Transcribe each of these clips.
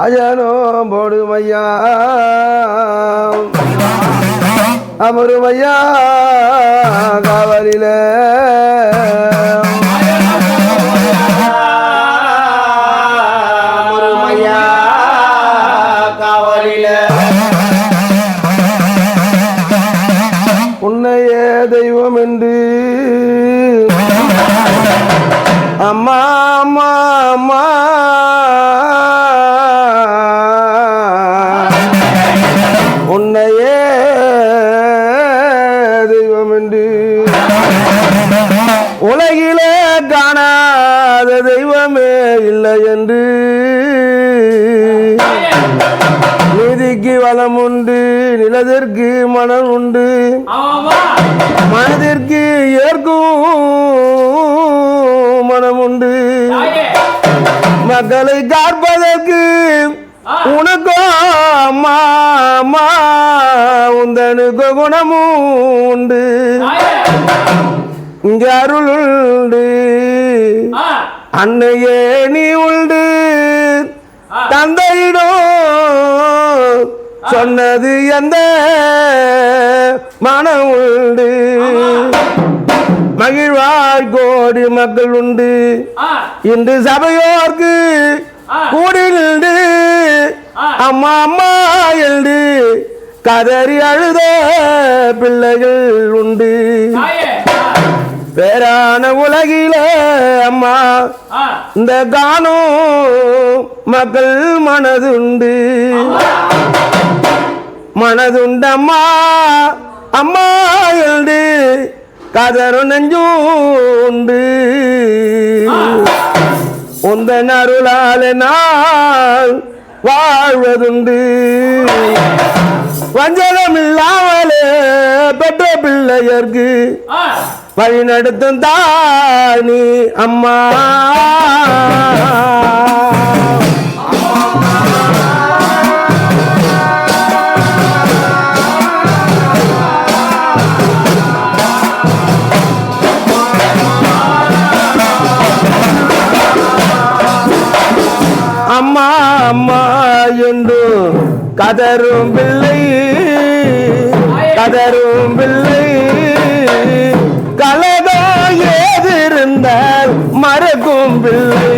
ஆஜனோ போடுமையா. அமருமையா காவலிலே. அம்மா உந்தனுக்கு குணமும் உண்டு இங்க அருள் உண்டு அன்னையே நீ உண்டு. தந்தையிடம் சொன்னது எந்த மனம் உண்டு. மகிழ்வாய் கோடி மக்கள் உண்டு. இன்று சபையோர்க்கு கூடி நின்று அம்மா அம்மா என்று கதறி அழுத பிள்ளைகள் உண்டு. பேரான உலகிலே அம்மா இந்த காணும் மக்கள் மனதுண்டு. மனதுண்டம்மா அம்மா என்று கதறு நெஞ்சும் உண்டு உந்தன் அருளாலே நான் வாழ்வதுண்டு. வஞ்சகம் இல்லாமலே பெற்ற பிள்ளையர்க்கு வழி நடத்தும் தானி அம்மா. அம்மா அம்மா. கதரும் பிள்ளை கதரும் பிள்ளை கலகம் ஏதிருந்தால் மறக்கும் பிள்ளை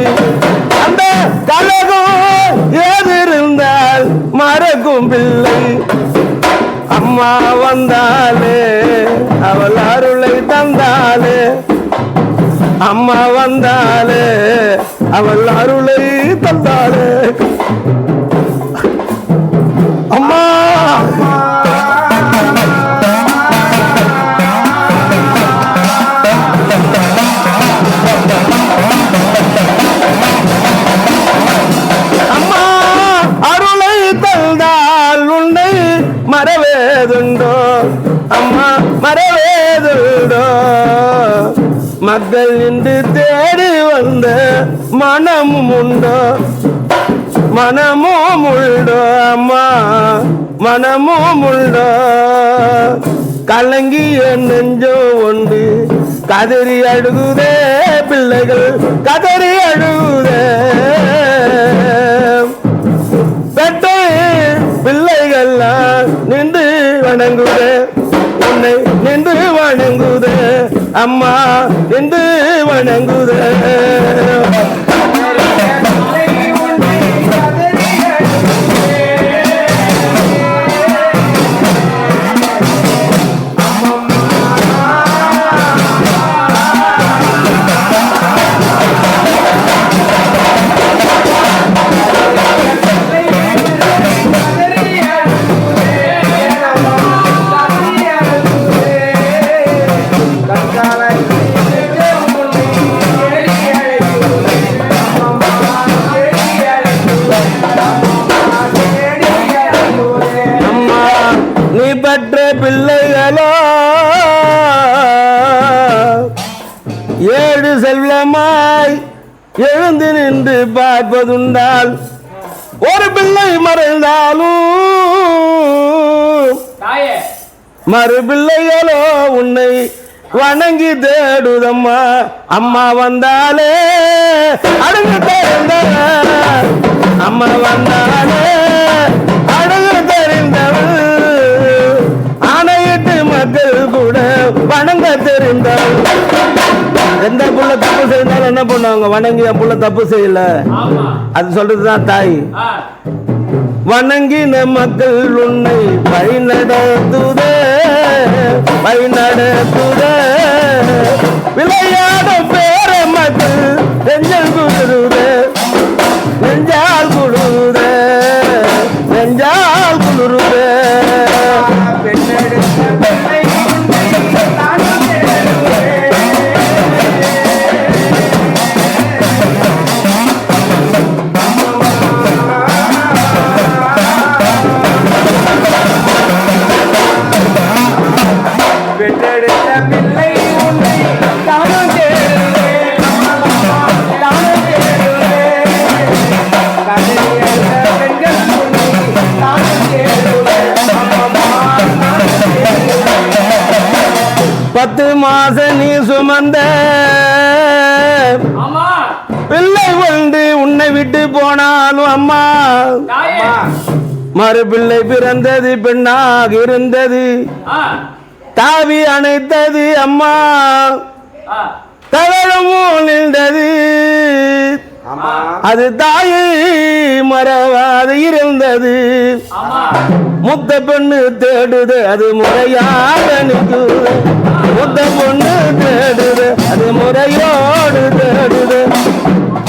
அந்த கலகம் ஏதிருந்தால் மறக்கும் பிள்ளை அம்மா வந்தாலே அவள் அருளை தந்தாலே. அம்மா வந்தாலே அவள் அருளை தந்தாலே. மனமும் உண்டோ அம்மா மனமும் உண்டோ கலங்கிய நெஞ்சோ ஒன்று கதறி அழுகுதே பிள்ளைகள் கதறி அழுகுதே. பெட்டை பிள்ளைகள் நின்று வணங்குதே உன்னை நின்று வணங்குதே. அம்மா நின்று வணங்குதே. செல்வமாய் எழுந்து நின்று பார்ப்பதுண்டால் ஒரு பிள்ளை மறைந்தாலும் மறு பிள்ளைகளோ உன்னை வணங்கி தேடுதம்மா. அம்மா வந்தாலே அடங்கு தேர்ந்த அம்மா வந்தாலே அழகு தெரிந்தவள். ஆணையிட்டு மக்கள் கூட வணங்க தெரிந்தவள். எந்த புள்ள தப்பு செய்தாலும் என்ன பண்ணுவாங்க? வணங்கி என் புள்ள தப்பு செய்யல. அது சொல்றதுதான் தாய். வணங்கின மக்கள் உன்னை வழி நடத்துதே வழி நடத்துதே. விளையாட பிள்ளை வந்து உன்னை விட்டு போனாலும் அம்மா. தாயே. மறு பிள்ளை பிறந்தது பெண்ணாக இருந்தது. தாவி அணைத்தது அம்மா. தவழமும் நின்றது. அது தாயை மறவாது இருந்தது. முத்த பொண்ணு தேடுது அது முறையாக நிற்குது. முத்த பொண்ணு தேடுது அது முறையோடு தேடுது.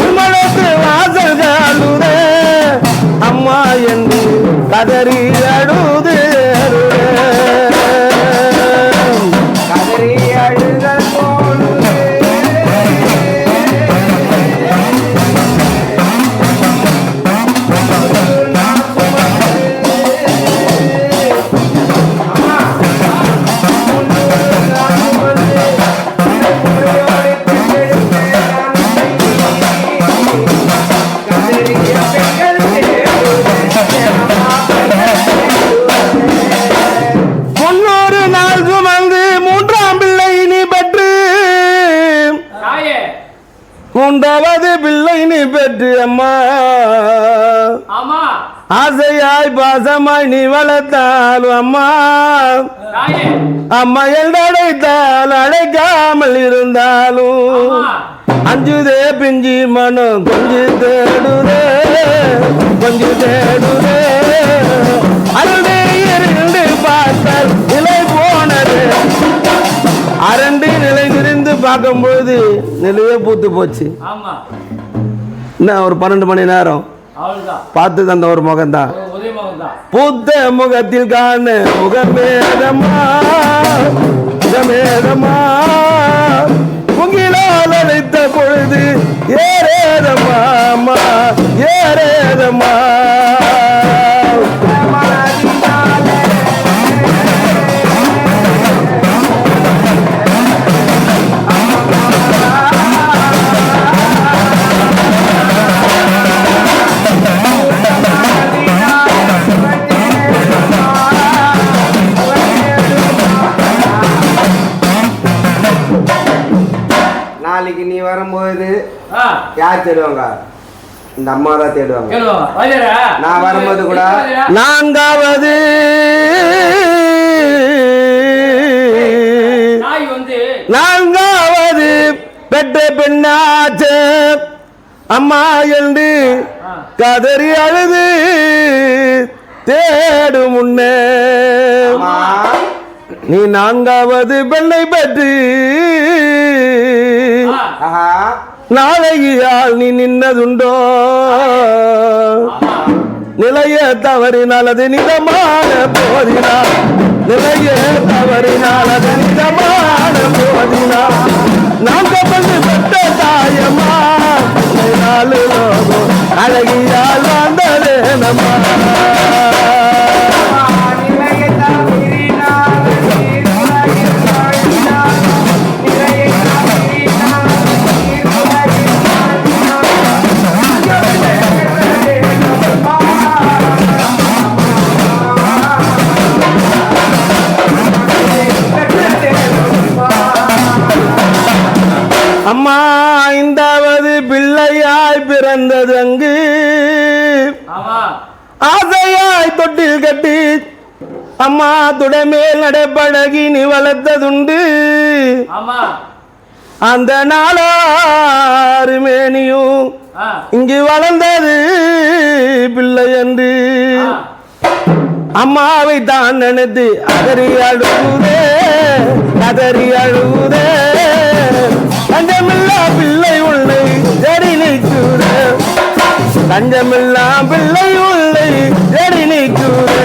உம்மளத்து வாசல் காலுதே அம்மா என்று கதறி பாசமாய் நீ வளர்த்தாலும் அம்மா. தாயே. அம்மா அழைத்தால் அழைக்காமல் இருந்தாலும். அஞ்சுதே பிஞ்சி மனம் கொஞ்சு தேடுதே கொஞ்சு தேடுதே. அருளே இருந்து பார்த்தால் நிலை போனது. அரண்டு நிலை நிறிந்து பார்க்கும்பொழுது நிலையே பூத்து போச்சு. என்ன ஒரு பன்னெண்டு மணி நேரம்? பார்த்து தந்த ஒரு முகம்தான். பூத்த முகத்தில் காண முகமேதமா முகமேதமா முகிலால் அழைத்த பொழுது ஏறேதம்மா அம்மா தான் தேடுவாங்க நான் வரும்போது கூட நான்காவது நான்காவது பெற்ற பெண்ணாச்ச. அம்மா என்று கதறி அழுது தேடு முன்னே நீ நான்காவது பெண்ணை பெற்று நாளையால் நீ நின்னதுண்டோ நிலைய தவறினால் அது நிதமான போதினா. நிலைய தவறினால் அது நிதமான போதினா. நாம் கப்பந்து பெற்ற தாயம்மா நாலு லோகம் அழகியால் வந்ததே நம்மா. அம்மா துடைமேல் நடைப்பழகி நீ வளர்த்ததுண்டு அந்த நாளாறு மேனியும் இங்கு வளர்ந்தது பிள்ளை என்று. அம்மாவை தான் நினைத்து அதறி அழுகுதே கதறி அழுகுதே தஞ்சமில்லா பிள்ளை உள்ளை ஜடி நிற்குதே. தஞ்சமில்லா பிள்ளை உள்ளை ஜடி நிற்குதே.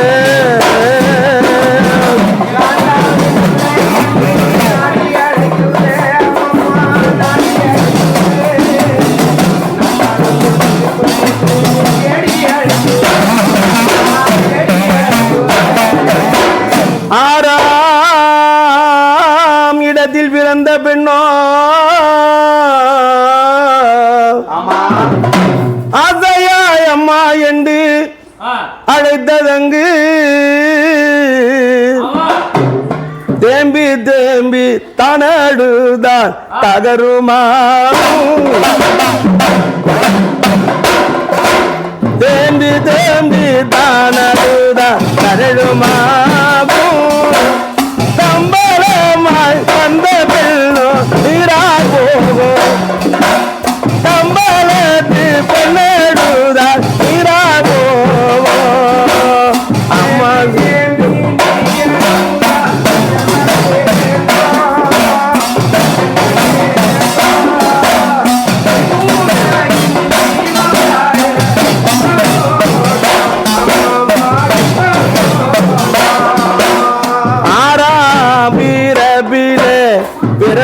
தகருமா தேம்பி தேம்பி தானடுதான் தரழுமாகும் தம்பளமாய் வந்த பெண்ணோ நீரா போகும் தம்பளத்து பெண்ணடுதான்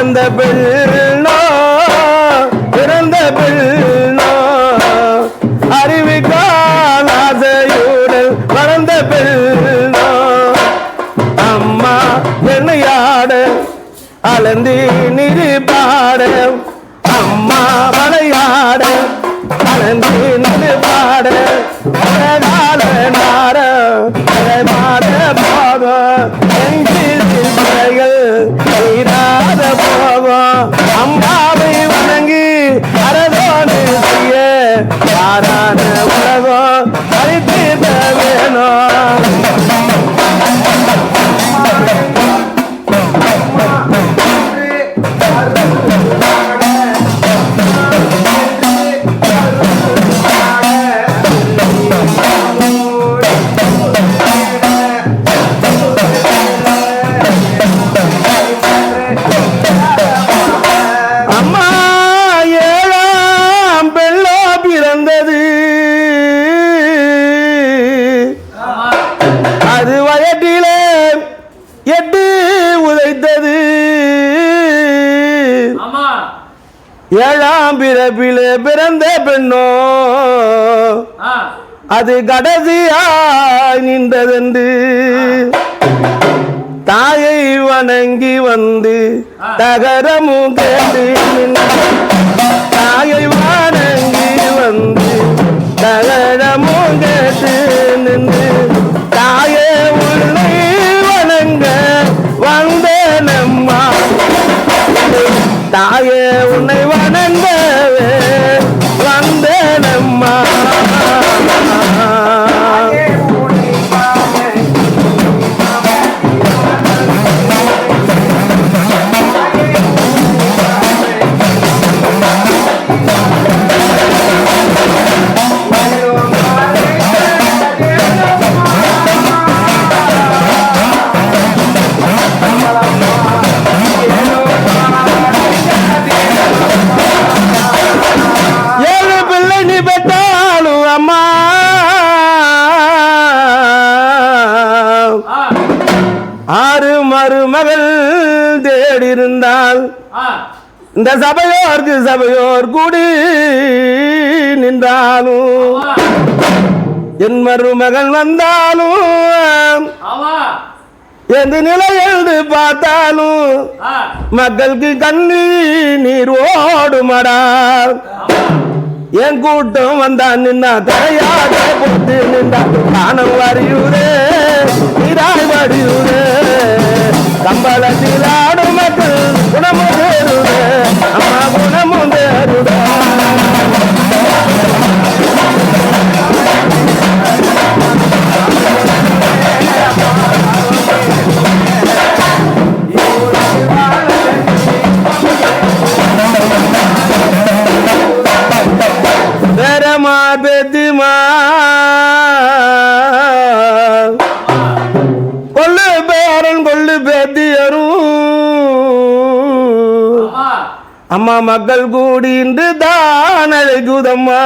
பிறந்த பிறந்த பெண்ணோ? அது கடைசியாய் நின்றதென்று. தாயை வணங்கி வந்து தகரமும் கேட்டு நின்ற. தாயை வணங்கி வந்து தகரமும் கேட்டு நின்று. தாயே உள்ளே வணங்க வந்த நம்மா தாயே உன்னை வணங்கவே இந்த சபையோர்க்கு சபையோர் கூடி நின்றாலும் என் மருமகள் வந்தாலும் எந்த நிலை பார்த்தாலும் மக்களுக்கு கண்ணி நீர் ஓடுமடா என் கூட்டம் வந்தான் நின்னா கரையாக போட்டு நின்றா. காணம் வரியுதே நீராய் வடியுதே. கம்பளத்தில் மக்கள் கூடி இன்று தான் அழைக்குதம்மா.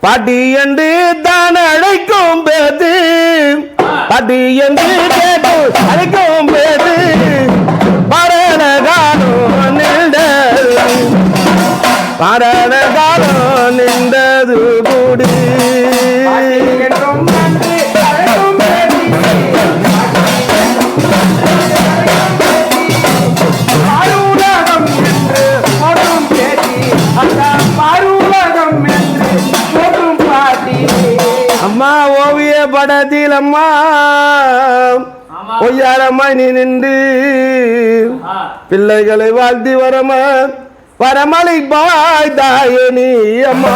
பாட்டி என்று தான் அழைக்கும் பேது. பாட்டி என்று கேட்டு அழைக்கும் பேது. பரண காலம் நின்றது பரண காலம் நின்றது கூடி படத்திலம்மா ஒய்யாரமாய் நீ நின்று. பிள்ளைகளை வாழ்த்தி வரம வரமலை பாய் தாயே நீ அம்மா.